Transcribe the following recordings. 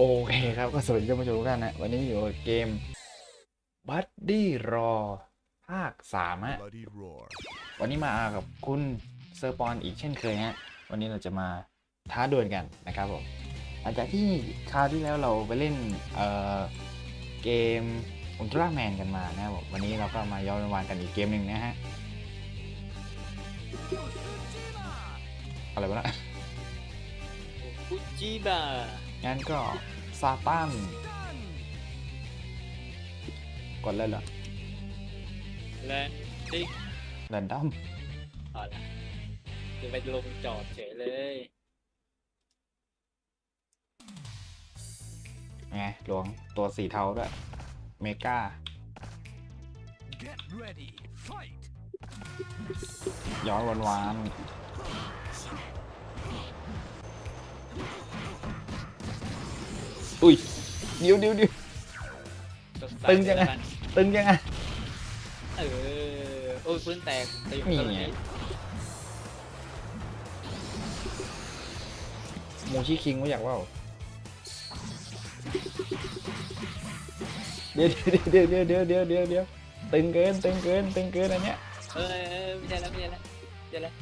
โอเคครับก็สวัสดีท่านผู้ชมทุกท่านนะ วันนี้อยู่กับเกม Buddy Raw ภาค3ฮะ Bloody roar. วันนี้มากับคุณเซอร์ปอนอีกเช่นเคยฮะ วันนี้เราจะมาท้าดวลกันนะครับผมหลังจากที่คราวที่แล้วเราไปเล่นเอ่อเกมอุลตร้าแมนกันมานะครับผมวันนี้เราก็มาย้อนวันกันอีกเกมหนึ่งนะฮะอะไรวะนะฟุจิบะ งั้นก็ซาตันกดเลยเหรอแลนดิ้งแรนดอมเอาละจะไปลงจอดเฉยเลยไงหลวงตัวสีเทาด้วย เมกา Get ready. Fight. ย้อนวันวาน อุ้ยเดี๋ยวเดี๋ยวเดี๋ยวสดใสตึงจังไงเลยละกันตึงยังไง เออ โอ้ยพื้นแตกแต่อยู่นี่ตรงไงนี้มูชิคิงไม่อยากว่าเดี๋ยวเดี๋ยวเดี๋ยวเดี๋ยวเดี๋ยวเดี๋ยวเดี๋ยวตึงเกินตึงเกินตึงเกินอันเนี้ย เออเออไม่ใช่แล้วไม่ใช่แล้วไม่ใช่แล้ว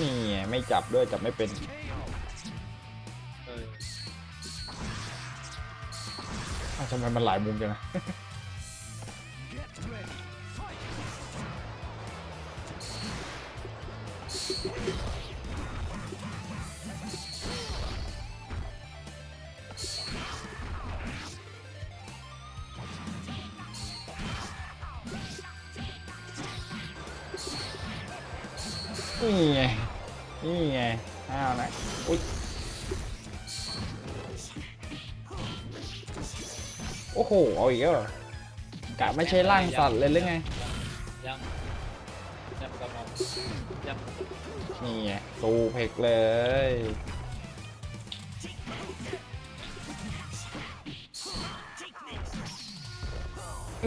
นี่ไงไม่จับด้วยจับไม่เป็นเอออ้าวทำไมมันหลายมุมจังนะ นี่ไง นี่ไงอ้าวนะอุ้ยโอ้โห เอาอีกแล้วเหรอกะไม่ใช่ร่างสัตว์เลยหรือไง ยังยังกำลังยังนี่ไงซูเพกเลย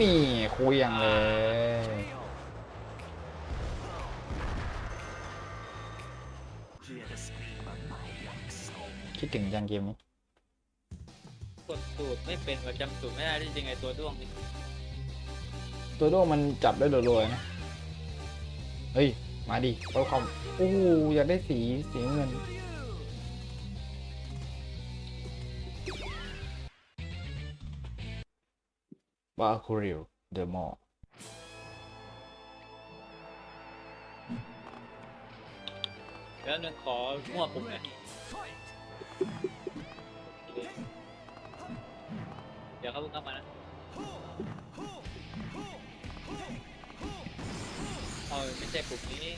นี่คุยอย่างเลย คิดถึงจังเกมนี้กดสูตรไม่เป็นว่าจำสูตรไม่ได้ที่จริงไอตัวด้วงนี่ตัวโดมันจับได้รัวๆนะเฮ้ย มาดิเวลคอมโอ้โหอยากได้สีสีเงินบาคูริลเดอะมอลแล้วนึงขอมั่วปุ่มหน่อย Fight. เดี๋ยวเขาเพิ่งเข้ามานะเอาไม่ใช่ปุ่มนี้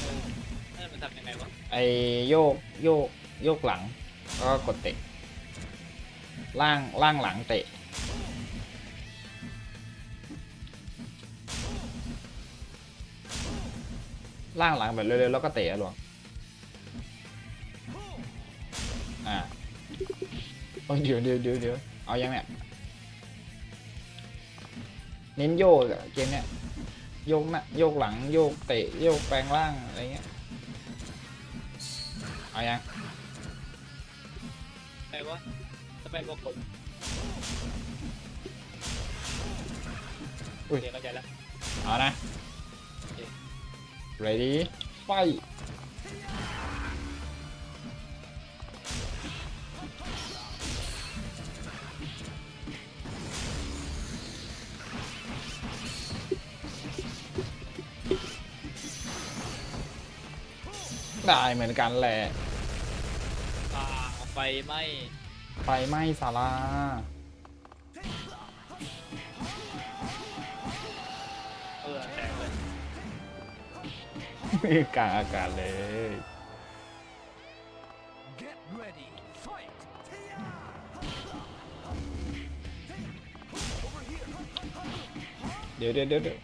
เออนั่นมันทำยังไงวะไอโยกโยกโยกหลัง ก็กดเตะล่างล่างหลังเตะ ล่างหลังแบบเร็วๆแล้วก็เตะอะหลวงอ่าโอ้ยเดี๋ยวเดี๋ยวเดี๋ยวเดี๋ยวเอายังเนี่ยเน้นโยกอะเกมเนี้ยโยกหน้าโยกหลังโยกเตะโยกแปลงร่างอะไรเงี้ยเอายังไงวะทำไมบอกกดอุ้ยเดี๋ยวเข้าใจแล้วเอานะ ready fight ได้เหมือนกันแหละ อ่าไฟไหม้ ไฟไหม้ศาลา ม่กลางอากาศเลยเดี๋ยวเดี๋ยวเดี๋ยวเดี๋ยว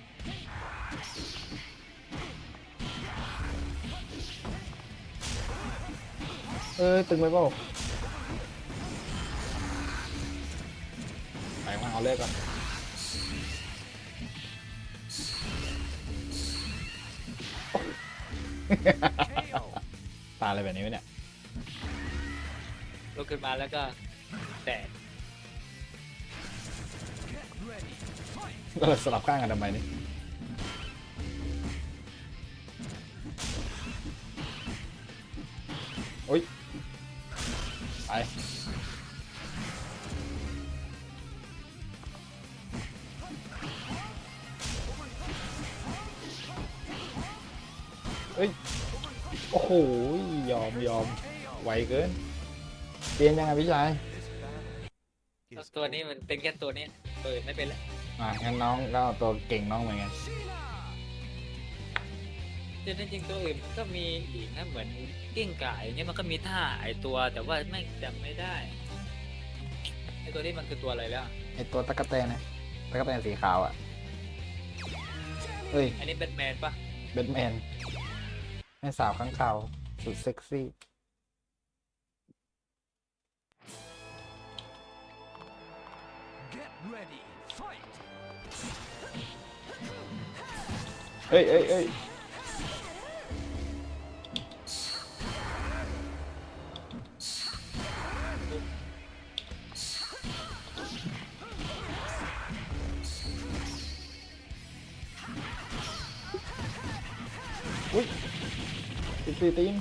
เออตึงไปเปล่าไปมาเอาเลขก่อน KO. ตาอะไรแบบนี้วะเนี่ยลุกขึ้นมาแล้วก็แตก Get ready. Fight. ก็เลยสลับข้างกันทำไมนี่ เอ้ย โอ้โห ยอมยอมไวเกิน เปลี่ยนยังไงพี่ชาย ตัวนี้มันเป็นแค่ตัวเนี้ยตัวอื่นไม่เป็นแล้วอะงั้นน้องก็เอาตัวเก่งน้องเหมือนกัน จริงจริงๆตัวอื่นมันก็มีอีกนะเหมือนกิ้งก่ายเนี่ยมันก็มีท่าไอตัวแต่ว่าไม่จำไม่ได้ไอตัวนี้มันคือตัวอะไรแล้ว ไอตัวตะกะแตนนะตะกะแตนสีขาวอะเฮ้ย อันนี้แบทแมนปะ แบทแมน แม่สาวข้างเขาสุดเซ็กซี่ Get ready. Fight. เอ้ยเอ้ยเอ้ย ติดตีตีน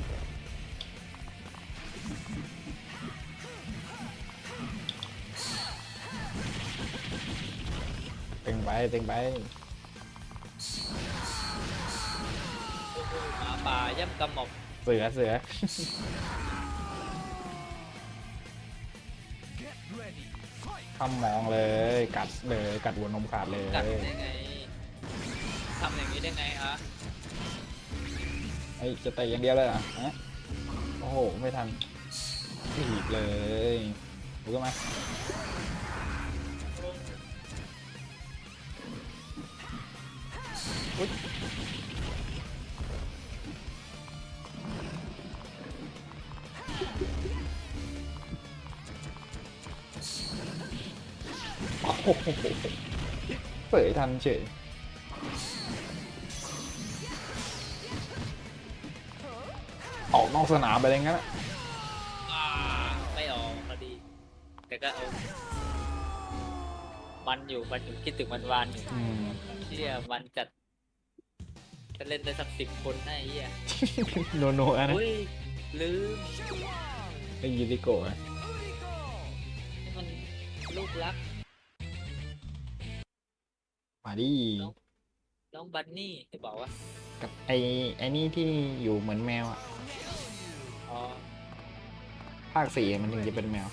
เต็งไปเต็งไปโอ้โหหมาป่าย่ำกำหมอบเสือเสือ Get ready. Fight. ทำมองเลย กัดเลย กัดหัวนมขาดเลย กัดได้ไงทำอย่างนี้ได้ไงฮะ ไอ้จะเตะอย่างเดียวเลยเหรอฮะโอ้โห ไม่ทันถีบเลยดูกันมาอุ๊ยโอ้โหเปิดทันเฉย นอกสนามไปเลยงั้นอะอ่าไม่ออกพอดี แต่ก็เอามันอยู่มันอยู่คิดถึงมันวานอยู่อืม เชี่ยมันจัดจะเล่นได้สักสิบคนนะไอ้เหี้ยโนโนอะนะอุ้ยลืมไอ้ยูริโกะอะนี่มันลูกรักมาดิน้องบันนี่จะบอกว่ากับไอ้ไอ้นี่ที่อยู่เหมือนแมวอะอ๋อ ภาคสี่มันถึงจะเป็นแมว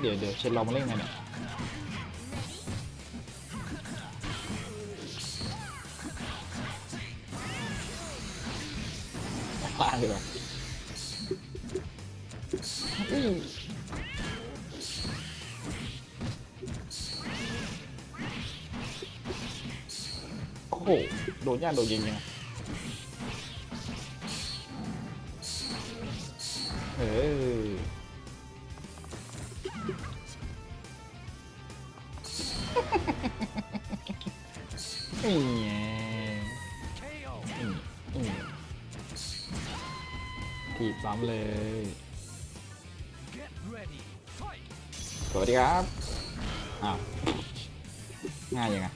เดี๋ยวเดี๋ยวเชนเรามาเล่นกันเนี่ยล่างดีกว่าอื้อโอ้โห โดนย่านโดนยิงยัง เออนี่ไงถีบซ้ำเลย สวัสดีครับ อ้าว ง่ายยังไง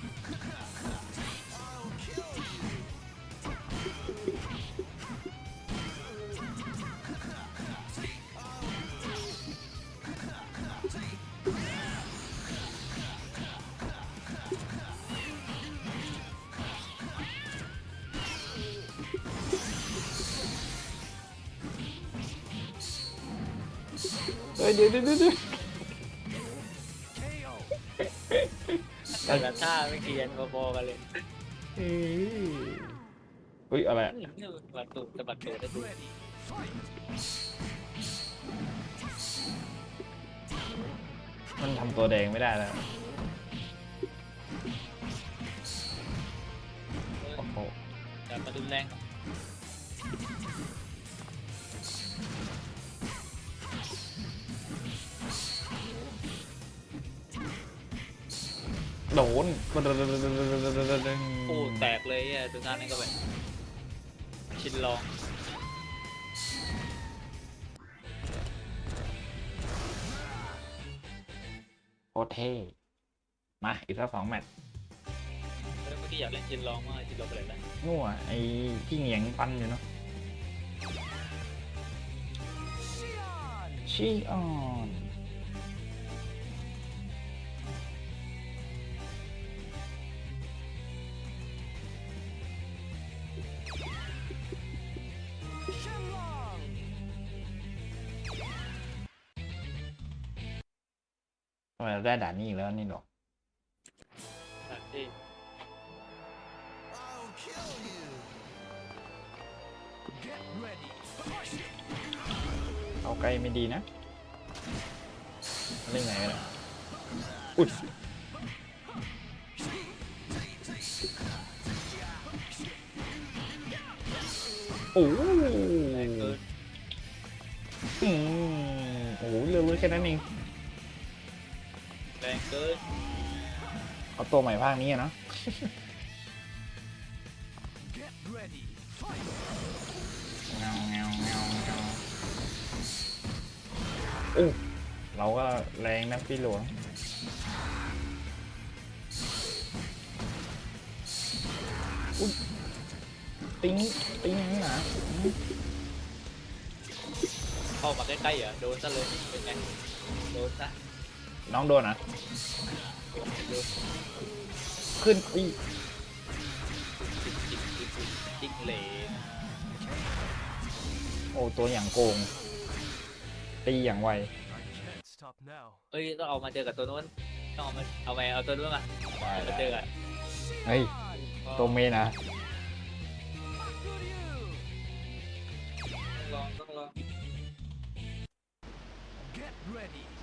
ฮ้ยเดี๋ยวเดี๋ยวเดี๋ยวเดี๋ยว KO. แต่ละท่าไม่เกียนพอๆกันเลยเฮ้ยเฮ้ยอะไรอะอื้อนี่สะบัดตูดสะบัดตูดได้ Get ดู ready. Fight. มันทำตัวแดงไม่ได้แล้วโอ้โหแต่มารุนแรง โดนโอ้แตกเลยอะตัวนั้นนี่ก็แบบชินลองโคตรเท่มาอีกสักสองแมตช์แล้วเมื่อกี้อยากเล่นชินลองมากชินลองไปเลยนะนู่นอะไอ้ที่เหงียงปันอยู่เนาะ Xion! ชีออน ไมเราได้ด่านนี้อีกแล้วนี่หรอตัดที่ I'll kill you! Get ready! Fight! เอาใกล้ไม่ดีนะเล่นไงกันเนี่ยอุ้ยโอ้โหแรงเกินอืมโอ้โหเลือกๆแค่นั้นเองแรง เกินเอาตัวใหม่ภาคนี้อะเนาะ Get ready! Fight! เงาเงาเงาเงาโอ้เราก็แรงนะพี่หลวงอุ้ยติ้งติ้งนี่นะอืมเข้ามาใกล้ๆอะโดนซะเลยเป็นไงโดนซะ น้องโดนอะโดนโดนขึ้นอีจิกจิกจิกจิกจิกเหลนโอ้ตัวอย่างโกง ตีอย่างไว I can't stop now. เอ้ยต้องเอามาเจอกับตัวนู้นต้องเอามาเอาไปเอาตัวนู้นมาได้มาได้เจอกันเฮ้ย Xion! ตัวเมนนะ Bakuryu! ต้องลองต้องลอง Get ready! Fight!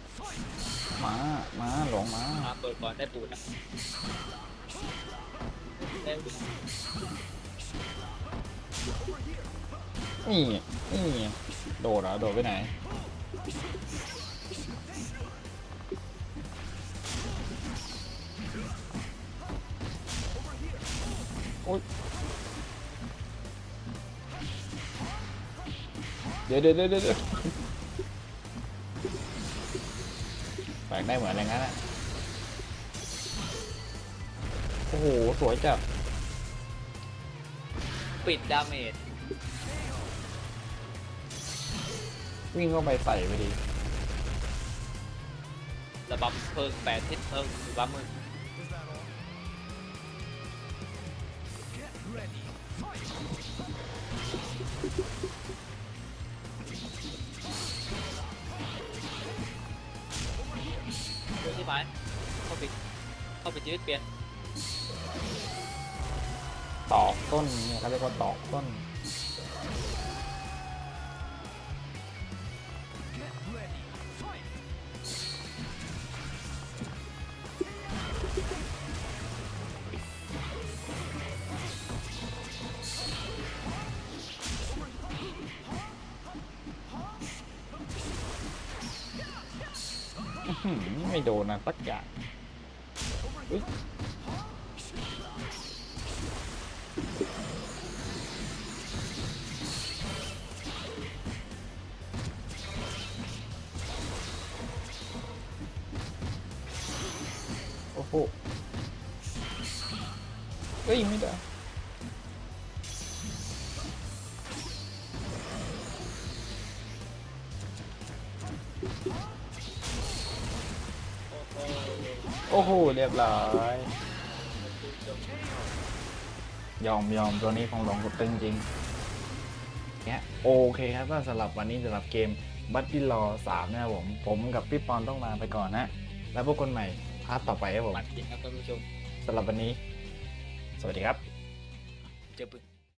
มามาหลวงมามาเปิดก่อนได้ปูดอะได้ปูดนี่นี่โดดเหรอโดดไปไหนโอ๊ยเดี๋ยวเดี๋ยวเดี๋ยว ได้เหมือนอะไรงั้นอะโอ้โห สวยจัดปิดดาเมจวิ่งเข้าไปใส่ไปดี ระบำเพลิงแปดทิศเพลิงระบำมือ ที่หมายเข้าไปเข้าไปชีวิตเปลี่ยนตอกต้นเนี่ยเขาเรียกว่าตอกต้น ไม่โดนนะสักอย่าง โอ้โหโอ้โห เรียบร้อย ยอมยอมตัวนี้ของหลงกับตึงจริงเนี่ยโอเคครับก็สำหรับวันนี้สำหรับเกมบัตตี้รอสามนะครับผม ผมกับพี่ปอนต้องลาไปก่อนนะ แล้วพบกันใหม่พาร์ทต่อไปครับผมมันจริงครับท่านผู้ชมสำหรับวันนี้ สวัสดีครับ เจอปึก